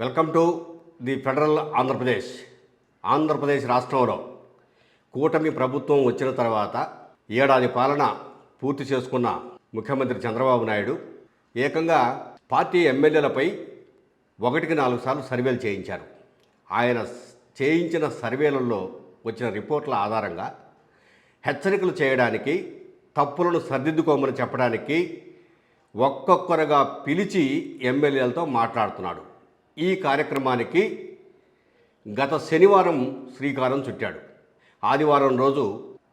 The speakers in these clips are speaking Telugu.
Welcome to the Federal Andhra Pradesh Andhra Pradesh రాష్ట్రంలో కూటమి ప్రభుత్వం వచ్చిన తర్వాత ఏడాది పాలన పూర్తి చేసుకున్న ముఖ్యమంత్రి చంద్రబాబు నాయుడు ఏకంగా పార్టీ ఎమ్మెల్యేలపై ఒకటికి నాలుగు సార్లు సర్వేలు చేయించారు. ఆయన చేయించిన సర్వేలలో వచ్చిన రిపోర్ట్ల ఆధారంగా హెచ్చరికలు చేయడానికి తప్పులను సర్దిద్దుకోమని చెప్పడానికి ఒక్కొక్కరుగా పిలిచి ఎమ్మెల్యేలతో మాట్లాడుతున్నాడు. ఈ కార్యక్రమానికి గత శనివారం శ్రీకారం చుట్టాడు. ఆదివారం రోజు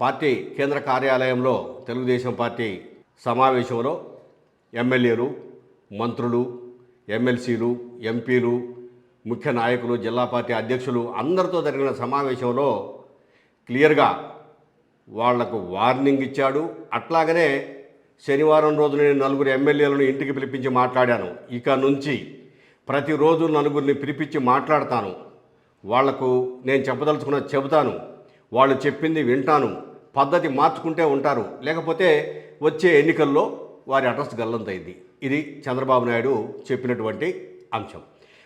పార్టీ కేంద్ర కార్యాలయంలో తెలుగుదేశం పార్టీ సమావేశంలో ఎమ్మెల్యేలు మంత్రులు ఎమ్మెల్సీలు ఎంపీలు ముఖ్య నాయకులు జిల్లా పార్టీ అధ్యక్షులు అందరితో జరిగిన సమావేశంలో క్లియర్గా వాళ్ళకు వార్నింగ్ ఇచ్చాడు. అట్లాగనే శనివారం రోజు నేను నలుగురు ఎమ్మెల్యేలను ఇంటికి పిలిపించి మాట్లాడాను. ఇక నుంచి ప్రతిరోజు నలుగురిని పిలిపించి మాట్లాడతాను. వాళ్ళకు నేను చెప్పదలుచుకున్న చెబుతాను. వాళ్ళు చెప్పింది వింటాను. పద్ధతి మార్చుకుంటే ఉంటారు. లేకపోతే వచ్చే ఎన్నికల్లో వారి అడ్రస్ గల్లంతైంది ఇది చంద్రబాబు నాయుడు చెప్పినటువంటి అంశం.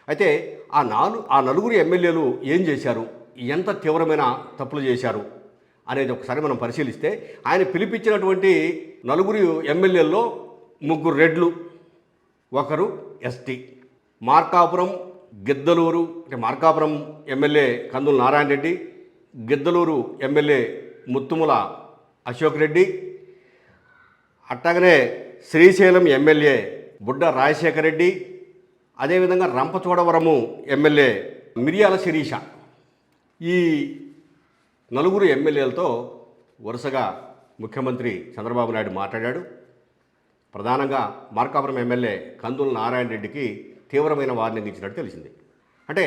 అయితే ఆ నాలు ఆ నలుగురు ఎమ్మెల్యేలు ఏం చేశారు? ఎంత తీవ్రమైన తప్పులు చేశారు? అనేది ఒకసారి మనం పరిశీలిస్తే ఆయన పిలిపించినటువంటి నలుగురు ఎమ్మెల్యేల్లో ముగ్గురు రెడ్లు ఒకరు ఎస్టీ. మార్కాపురం గిద్దలూరు అంటే మార్కాపురం ఎమ్మెల్యే కందుల నారాయణ రెడ్డి గిద్దలూరు ఎమ్మెల్యే ముత్తుముల అశోక్ రెడ్డి అట్టగనే శ్రీశైలం ఎమ్మెల్యే బుడ్డ రాజశేఖర రెడ్డి అదేవిధంగా రంపచోడవరము ఎమ్మెల్యే మిరియాల శిరీష. ఈ నలుగురు ఎమ్మెల్యేలతో వరుసగా ముఖ్యమంత్రి చంద్రబాబు నాయుడు మాట్లాడాడు. ప్రధానంగా మార్కాపురం ఎమ్మెల్యే కందుల నారాయణ రెడ్డికి తీవ్రమైన వార్నింగ్ ఇచ్చినట్టు తెలిసింది. అంటే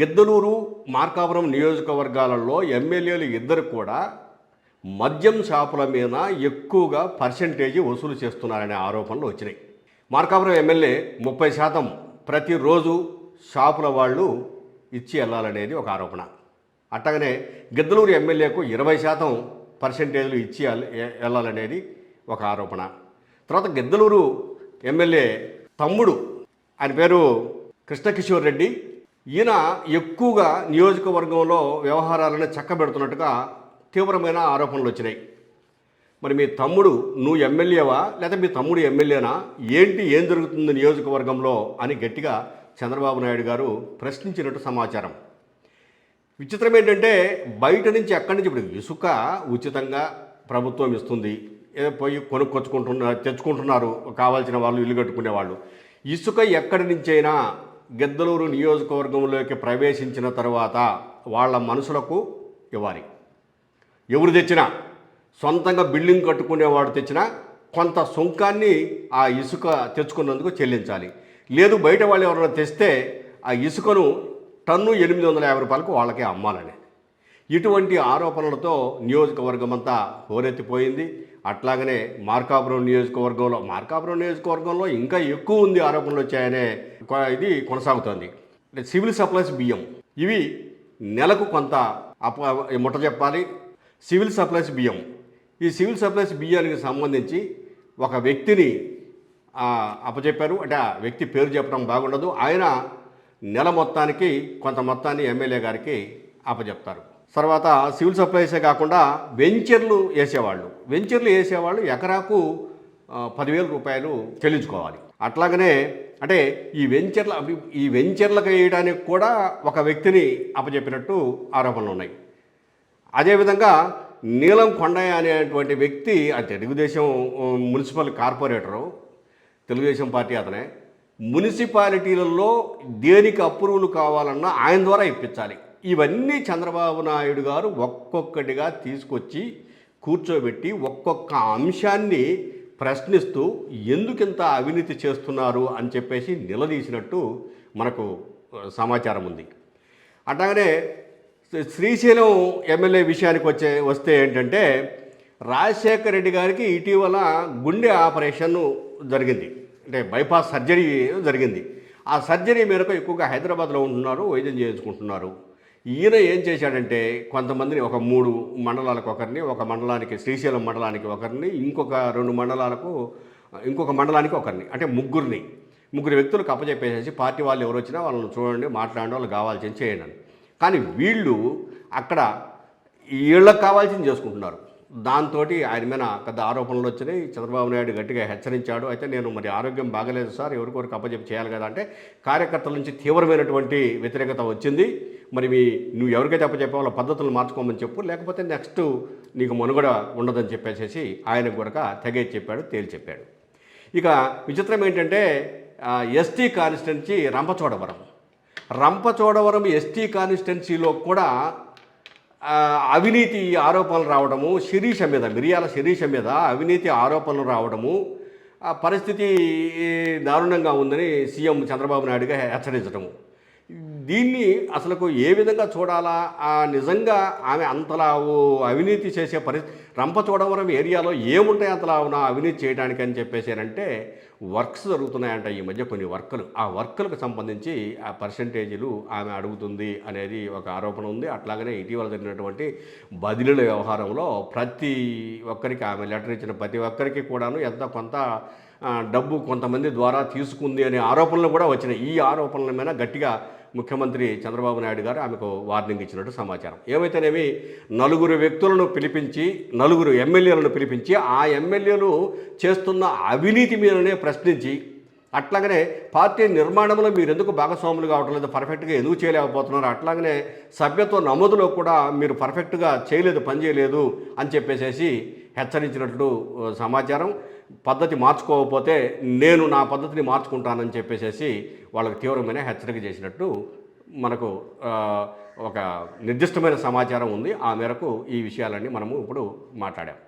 గిద్దలూరు మార్కాపురం నియోజకవర్గాలలో ఎమ్మెల్యేలు ఇద్దరు కూడా మద్యం షాపుల మీద ఎక్కువగా పర్సంటేజీ వసూలు చేస్తున్నారనే ఆరోపణలు వచ్చినాయి. మార్కాపురం ఎమ్మెల్యే ముప్పై శాతం ప్రతిరోజు షాపుల వాళ్ళు ఇచ్చి వెళ్ళాలనేది ఒక ఆరోపణ. అట్టగనే గిద్దలూరు ఎమ్మెల్యేకు ఇరవై శాతం పర్సంటేజ్లు ఇచ్చి వెళ్ళాలనేది ఒక ఆరోపణ. తర్వాత గిద్దలూరు ఎమ్మెల్యే తమ్ముడు ఆయన పేరు కృష్ణకిషోర్ రెడ్డి. ఈయన ఎక్కువగా నియోజకవర్గంలో వ్యవహారాలను చక్కబెడుతున్నట్టుగా తీవ్రమైన ఆరోపణలు వచ్చినాయి. మరి మీ తమ్ముడు నువ్వు ఎమ్మెల్యేవా? లేదా మీ తమ్ముడు ఎమ్మెల్యేనా? ఏంటి ఏం జరుగుతుంది నియోజకవర్గంలో? అని గట్టిగా చంద్రబాబు నాయుడు గారు ప్రశ్నించినట్టు సమాచారం. విచిత్రం ఏంటంటే బయట నుంచి ఎక్కడి నుంచి ఇప్పుడు ఇసుక ఉచితంగా ప్రభుత్వం ఇస్తుంది. ఏదో పోయి కొనుక్కొచ్చుకుంటున్నారు తెచ్చుకుంటున్నారు. కావాల్సిన వాళ్ళు ఇల్లు కట్టుకునే వాళ్ళు. ఇసుక ఎక్కడి నుంచైనా గిద్దలూరు నియోజకవర్గంలోకి ప్రవేశించిన తర్వాత వాళ్ళ మనుషులకు ఇవ్వాలి. ఎవరు తెచ్చినా సొంతంగా బిల్డింగ్ కట్టుకునేవాడు తెచ్చినా కొంత సుంకాన్ని ఆ ఇసుక తెచ్చుకున్నందుకు చెల్లించాలి. లేదు బయట వాళ్ళు ఎవరైనా తెస్తే ఆ ఇసుకను టన్ను ఎనిమిది వందల యాభై రూపాయలకు వాళ్ళకే అమ్మాలని. ఇటువంటి ఆరోపణలతో నియోజకవర్గం అంతా హోరెత్తిపోయింది. అట్లాగనే మార్కాపురం నియోజకవర్గంలో మార్కాపురం నియోజకవర్గంలో ఇంకా ఎక్కువ ఉంది ఆరోపణలు వచ్చాయనే ఇది కొనసాగుతోంది. అంటే సివిల్ సప్లైస్ బియ్యం ఇవి నెలకు కొంత అప ముట్ట చెప్పాలి. సివిల్ సప్లైస్ బియ్యం ఈ సివిల్ సప్లైస్ బియ్యానికి సంబంధించి ఒక వ్యక్తిని అప్పచెప్పారు. అంటే ఆ వ్యక్తి పేరు చెప్పడం బాగుండదు. ఆయన నెల మొత్తానికి కొంత మొత్తాన్ని ఎమ్మెల్యే గారికి అప్పచెప్తారు. తర్వాత సివిల్ సప్లైసే కాకుండా వెంచర్లు వేసేవాళ్ళు. వెంచర్లు వేసేవాళ్ళు ఎకరాకు పదివేల రూపాయలు చెల్లించుకోవాలి. అట్లాగనే అంటే ఈ వెంచర్ల ఈ వెంచర్లకు వేయడానికి కూడా ఒక వ్యక్తిని అప్పచెప్పినట్టు ఆరోపణలు ఉన్నాయి అదేవిధంగా నీలం కొండయ్య అనేటువంటి వ్యక్తి అది Telugu Desam municipal corporator Telugu Desam party అతనే మున్సిపాలిటీలలో దేనికి అప్రూవల్ కావాలన్నా ఆయన ద్వారా ఇప్పించాలి. ఇవన్నీ చంద్రబాబు నాయుడు గారు ఒక్కొక్కటిగా తీసుకొచ్చి కూర్చోబెట్టి ఒక్కొక్క అంశాన్ని ప్రశ్నిస్తూ ఎందుకింత అవినీతి చేస్తున్నారు అని చెప్పేసి నిలదీసినట్టు మనకు సమాచారం ఉంది. అట్లాగనే శ్రీశైలం ఎమ్మెల్యే విషయానికి వచ్చే వస్తే ఏంటంటే రాజశేఖర రెడ్డి గారికి ఇటీవల గుండె ఆపరేషన్ జరిగింది. అంటే బైపాస్ సర్జరీ జరిగింది. ఆ సర్జరీ మేరకు ఎక్కువగా హైదరాబాద్లో ఉంటున్నారు వైద్యం చేయించుకుంటున్నారు. ఈయన ఏం చేశాడంటే కొంతమందిని ఒక మూడు మండలాలకు ఒకరిని ఒక మండలానికి శ్రీశైలం మండలానికి ఒకరిని ఇంకొక రెండు మండలాలకు ఇంకొక మండలానికి ఒకరిని అంటే ముగ్గురిని ముగ్గురు వ్యక్తులకు అప్పచెప్పేసేసి పార్టీ వాళ్ళు ఎవరు వచ్చినా వాళ్ళని చూడండి మాట్లాడండి వాళ్ళు కావాల్సింది చేయండి కానీ వీళ్ళు అక్కడ వీళ్ళకి కావాల్సింది చేసుకుంటున్నారు. దాంతో ఆయన మీద పెద్ద ఆరోపణలు వచ్చినాయి. చంద్రబాబు నాయుడు గట్టిగా హెచ్చరించాడు. అయితే నేను మరి ఆరోగ్యం బాగలేదు సార్ ఎవరికొరకు అప్పచెప్పి చేయాలి కదా అంటే కార్యకర్తల నుంచి తీవ్రమైనటువంటి వ్యతిరేకత వచ్చింది. మరి మీ నువ్వు ఎవరికైతే అప్పచెప్పావు వాళ్ళ పద్ధతులు మార్చుకోమని చెప్పు లేకపోతే నెక్స్ట్ నీకు మనుగడ ఉండదని చెప్పేసేసి ఆయన కూడా తెగేసి చెప్పాడు తేలి చెప్పాడు ఇక విచిత్రం ఏంటంటే ST constituency Rampachodavaram. Rampachodavaram ST కాన్స్టిట్యున్సీలో కూడా అవినీతి ఆరోపణలు రావడము శిరీష మీద మిరియాల శిరీష మీద అవినీతి ఆరోపణలు రావడము పరిస్థితి దారుణంగా ఉందని సీఎం చంద్రబాబు నాయుడుగా హెచ్చరించడము. దీన్ని అసలుకు ఏ విధంగా చూడాలా? ఆ నిజంగా ఆమె అంతలా అవినీతి చేసే పరిస్థితి రంపచోడవరం ఏరియాలో ఏముంటాయి అంతలా ఉన్న అవినీతి చేయడానికి అని చెప్పేసారంటే వర్క్స్ జరుగుతున్నాయంట ఈ మధ్య కొన్ని వర్కులు. ఆ వర్కులకు సంబంధించి ఆ పర్సంటేజీలు ఆమె అడుగుతుంది అనేది ఒక ఆరోపణ ఉంది. అట్లాగనే ఇటీవల జరిగినటువంటి బదిలీల వ్యవహారంలో ప్రతి ఒక్కరికి ఆమె లెటర్ ఇచ్చిన ప్రతి ఒక్కరికి కూడాను ఎంత కొంత డబ్బు కొంతమంది ద్వారా తీసుకుంది అనే ఆరోపణలు కూడా వచ్చినాయి. ఈ ఆరోపణల మీద గట్టిగా ముఖ్యమంత్రి చంద్రబాబు నాయుడు గారు ఆమెకు వార్నింగ్ ఇచ్చినట్టు సమాచారం. ఏమైతేనేమి నలుగురు వ్యక్తులను పిలిపించి నలుగురు ఎమ్మెల్యేలను పిలిపించి ఆ ఎమ్మెల్యేలు చేస్తున్న అవినీతి మీదనే ప్రశ్నించి అట్లాగనే పార్టీ నిర్మాణంలో మీరు ఎందుకు భాగస్వాములు కావటం లేదు పర్ఫెక్ట్గా ఎందుకు చేయలేకపోతున్నారు అట్లాగనే సభ్యత్వ నమోదులో కూడా మీరు పర్ఫెక్ట్గా చేయలేదు పని చేయలేదు అని చెప్పేసేసి హెచ్చరించినట్లు సమాచారం. పద్ధతి మార్చుకోకపోతే నేను నా పద్ధతిని మార్చుకుంటానని చెప్పేసేసి వాళ్ళకి తీవ్రమైన హెచ్చరిక చేసినట్టు మనకు ఒక నిర్దిష్టమైన సమాచారం ఉంది. ఆ మేరకు ఈ విషయాలన్నీ మనము ఇప్పుడు మాట్లాడాం.